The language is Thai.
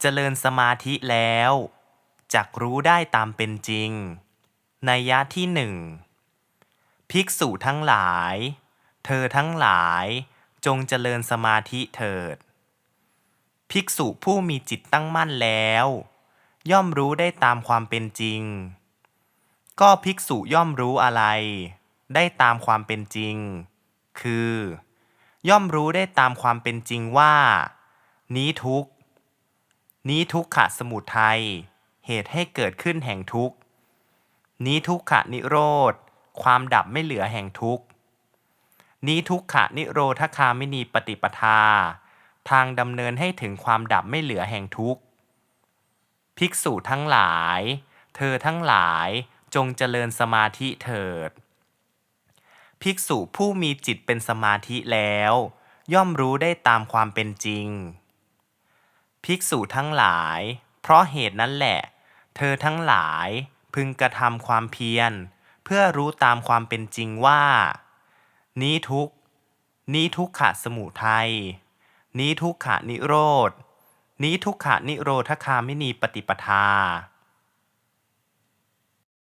เจริญสมาธิแล้วจักรู้ได้ตามเป็นจริง ในยะที่หนึ่งภิกษุทั้งหลาย เธอทั้งหลายจงเจริญสมาธิเถิด ภิกษุผู้มีจิตตั้งมั่นแล้ว ย่อมรู้ได้ตามความเป็นจริง ก็ภิกษุย่อมรู้อะไร ได้ตามความเป็นจริง คือย่อมรู้ได้ตามความเป็นจริงว่า นี้ทุกข นี้ทุกขะสมุทัยเหตุให้เกิดขึ้นแห่งทุกข์ นี้ทุกขะนิโรธ ความดับไม่เหลือแห่งทุกข์ นี้ทุกขะนิโรธคามินีปฏิปทา ทางดำเนินให้ถึงความดับไม่เหลือแห่งทุกข์ ภิกษุทั้งหลาย เธอทั้งหลายจงเจริญสมาธิเถิด ภิกษุผู้มีจิตเป็นสมาธิแล้ว ย่อมรู้ได้ตามความเป็นจริง ภิกษุทั้งหลาย เพราะเหตุนั้นแหละ เธอทั้งหลายพึงกระทำความเพียร เพื่อรู้ตามความเป็นจริงว่า นี้ทุกนี้ทุกขะสมุทัยนี้ทุกขะนิโรธนี้ทุกขะนิโรธคามินีปฏิปทา